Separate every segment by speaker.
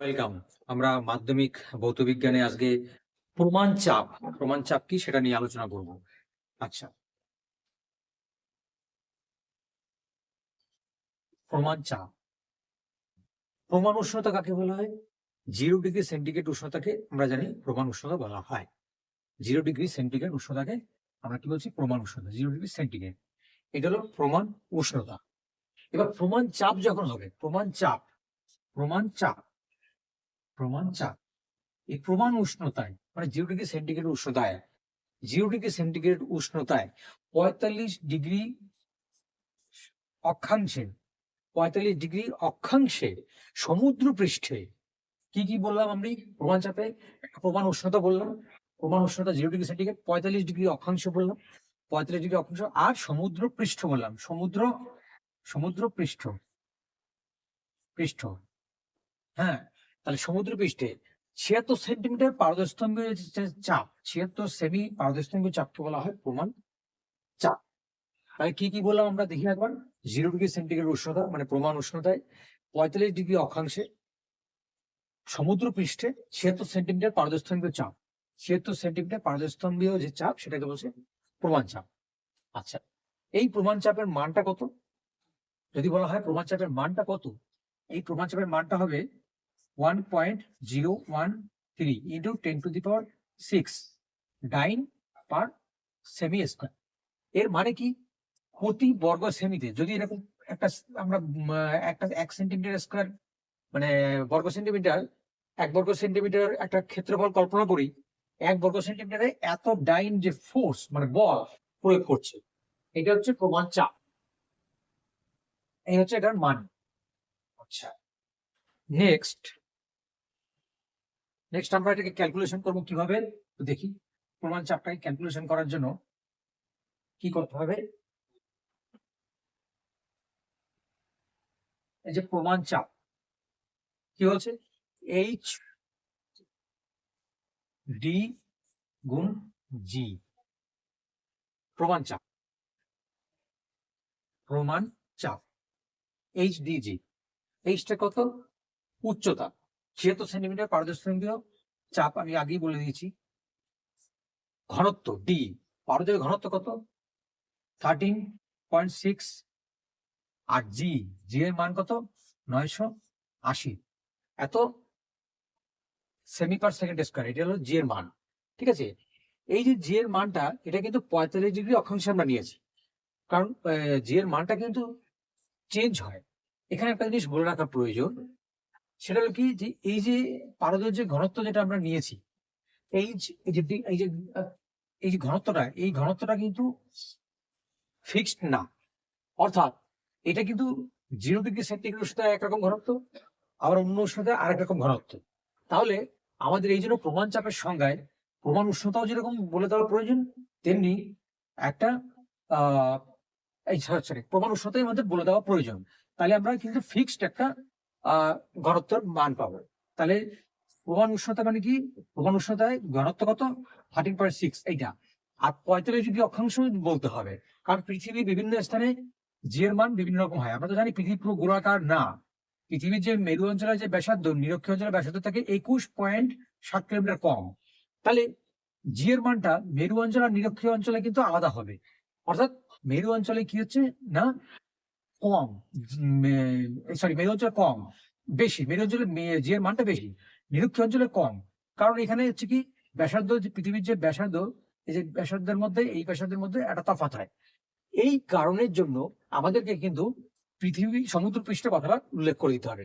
Speaker 1: Welcome আমরা মাধ্যমিক ভৌত বিজ্ঞানে আজকে প্রমাণ চাপ প্রমাণ চাপ কি সেটা নিয়ে আলোচনা করব। আচ্ছা। প্রমাণ চাপ। প্রমাণ উষ্ণতা কাকে বলা হয়? জিরো ডিগ্রি সেন্টিগ্রেড উষ্ণতাকে আমরা জানি প্রমাণ উষ্ণতা বলা হয়। জিরো ডিগ্রি সেন্টিগ্রেড উষ্ণতাকে আমরা কি বলছি? প্রমাণ উষ্ণতা, জিরো ডিগ্রি সেন্টিগ্রেড। এটা হলো প্রমাণ উষ্ণতা। এবার প্রমাণ চাপ যখন হবে, প্রমাণ চাপ প্রমাণ চাপ প্রমাণ চাপ এই প্রমাণ উষ্ণতায় মানে জিরো ডিগ্রি সেন্টিগ্রেড উষ্ণতায় জিরো ডিগ্রি সেন্টিগ্রেড উষ্ণতায় পঁয়তাল্লিশ ডিগ্রি অক্ষাংশে, পঁয়তাল্লিশ ডিগ্রি অক্ষাংশে সমুদ্র পৃষ্ঠে কি কি বললাম আমি? প্রমাণ চাপে প্রমাণ উষ্ণতা বললাম, প্রমাণ উষ্ণতা জিরো ডিগ্রি সেন্টিগ্রেড পঁয়তাল্লিশ ডিগ্রি অক্ষাংশ বললাম, পঁয়তাল্লিশ ডিগ্রি অক্ষাংশ আর সমুদ্র পৃষ্ঠ বললাম, সমুদ্র সমুদ্র পৃষ্ঠ পৃষ্ঠ হ্যাঁ। তাহলে সমুদ্র পৃষ্ঠে ছিয়াত্তর সেন্টিমিটার পারদস্তম্ভীয় যে চাপ, ছিয়াত্তর সেমি পারদস্তম্ভীয় চাপকে বলা হয় প্রমাণ চাপ। তাহলে কি কি বললাম আমরা? দেখি একবার। জিরো ডিগ্রি সেন্টিগ্রেড উষ্ণতা মানে প্রমাণ উষ্ণতায় পঁয়তাল্লিশ ডিগ্রি অক্ষাংশে সমুদ্র পৃষ্ঠে ছিয়াত্তর সেন্টিমিটার পারদস্তম্ভীয় চাপ। ছিয়াত্তর সেন্টিমিটার পারদস্তম্ভীয় যে চাপ, সেটাকে বলছে প্রমাণ চাপ। আচ্ছা এই প্রমাণ চাপের মানটা কত? যদি বলা হয় প্রমাণ চাপের মানটা কত? এই প্রমাণ চাপের মানটা হবে one point zero one three into ten to the power six dyne per semi square এর মানে কি? প্রতি বর্গ সেমিতে যদি এরকম একটা আমরা একটা, এক সেন্টিমিটার স্কোয়ার মানে বর্গ সেন্টিমিটার এক বর্গ সেন্টিমিটার একটা ক্ষেত্রফল কল্পনা করি, এক বর্গ সেন্টিমিটারে এত ডাইন যে ফোর্স মানে বল প্রয়োগ করছে, এটা হচ্ছে প্রমাণ চাপ। এই হচ্ছে এটার মান। আচ্ছা নেক্সট নেক্সট আমরা এটাকে ক্যালকুলেশন করব কীভাবে? দেখি, প্রমাণ চাপটাকে ক্যালকুলেশন করার জন্য কি করতে হবে? এই যে প্রমাণ চাপ, কি হচ্ছে এইচ ডি গুণ জি প্রমাণ চাপ। প্রমাণ চাপ। এইচ ডি জি এইচটা কত? উচ্চতা। ছিয়াত্তর সেন্টিমিটার পারদস্তম্ভীয় চাপ আমি আগেই বলে দিয়েছি। ঘনত্ব ডি পারদের ঘনত্ব কত? থার্টিন পয়েন্ট সিক্স আর জি জি এর মান কত? নয়শো আশি। এত সেমি পার সেকেন্ড স্কোয়ার এটা হলো জি এর মান, ঠিক আছে? এই যে জি এর মানটা, এটা কিন্তু পঁয়তাল্লিশ ডিগ্রি অক্ষাংশে আমরা নিয়েছি। কারণ জি এর মানটা কিন্তু চেঞ্জ হয়। এখানে একটা জিনিস বলে রাখা প্রয়োজন সেটা হলো কি যে এই যে পারদের যে ঘনত্ব যেটা আমরা নিয়েছি, এই যে এই যে এই যে ঘনত্বটা, এই ঘনত্বটা কিন্তু ফিক্সড না। অর্থাৎ এটা কিন্তু জিরো ডিগ্রি সেন্টিগ্রেড উষ্ণতায় একরকম ঘনত্ব, আবার অন্য উষ্ণতায় আরেক রকম ঘনত্ব। তাহলে আমাদের এই জন্য প্রমাণ চাপের সংজ্ঞায় প্রমাণ উষ্ণতাও যেরকম বলে দেওয়া প্রয়োজন, তেমনি একটা, আহ, এই সরি প্রমাণ উষ্ণতাই আমাদের বলে দেওয়া প্রয়োজন। তাহলে আমরা কিন্তু ফিক্সড একটা ঘনত্বের মান পাবো। তাহলে প্রমাণ উষ্ণতা মানে কি? প্রমাণ উষ্ণতায় ঘনত্ব কত? থার্টিন পয়েন্ট সিক্স এইটা। আর পঁয়তাল্লিশ ডিগ্রি অক্ষাংশ বলতে হবে। কারণ পৃথিবীর বিভিন্ন স্থানে জি এর মান বিভিন্ন রকম হয়। আমরা তো জানি পৃথিবী পুরো গোলাকার না। পৃথিবীর যে মেরু অঞ্চলের যে ব্যাসার্ধ, নিরক্ষীয় অঞ্চলের ব্যাসার্ধ থাকে একুশ পয়েন্ট সাত কিলোমিটার কম। তাহলে জি এর মানটা মেরু অঞ্চল আর নিরক্ষীয় অঞ্চলে কিন্তু আলাদা হবে। অর্থাৎ মেরু অঞ্চলে কি হচ্ছে? না কম সরি মেরু অঞ্চলে কম, বেশি, মেরু অঞ্চলে এর মানটা বেশি, নিরক্ষীয় অঞ্চলে কম, কারণ এখানে হচ্ছে কি, ব্যাসার্ধ যে, পৃথিবীর যে ব্যাসার্ধ, এই যে ব্যাসার্ধের মধ্যে, এই ব্যাসার্ধের মধ্যে একটা তফাত হয়। এই কারণের জন্য আমাদেরকে কিন্তু পৃথিবী, সমুদ্র পৃষ্ঠের কথাটা উল্লেখ করে দিতে হবে।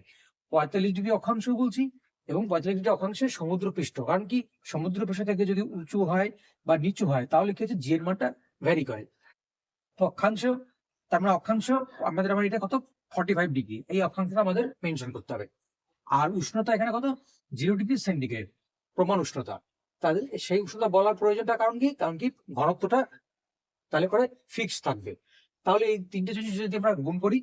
Speaker 1: পঁয়তাল্লিশ ডিগ্রি অক্ষাংশ বলছি, এবং পঁয়তাল্লিশ ডিগ্রি অক্ষাংশে সমুদ্র পৃষ্ঠ, কারণ কি, সমুদ্র পৃষ্ঠ থেকে যদি উঁচু হয় বা নিচু হয়, তাহলে কি হচ্ছে, জিয়ের মানটা ভ্যারি করে। অক্ষাংশ তার মানে অক্ষাংশ আমাদের আবার এটা কত? ফর্টি ফাইভ ডিগ্রি এই অক্ষাংশটা আমাদের মেনশন করতে হবে। আর উষ্ণতা এখানে কত? জিরো ডিগ্রি সেন্টিগ্রেড প্রমাণ উষ্ণতা। তাহলে সেই উষ্ণতা বলার প্রয়োজনটা কারণ কি? কারণ কি? ঘনত্বটা তাহলে করে ফিক্স থাকবে। তাহলে এই তিনটে জিনিস যদি আমরা গুণ করি,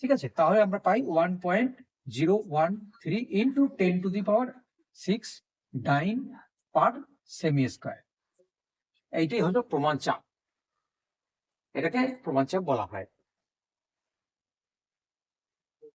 Speaker 1: ঠিক আছে? তাহলে আমরা পাই one point zero one three into ten to the power six dyne per semi square এইটাই হলো প্রমাণ চাপ। এটাকে প্রমাণ চাপ বলা হয়।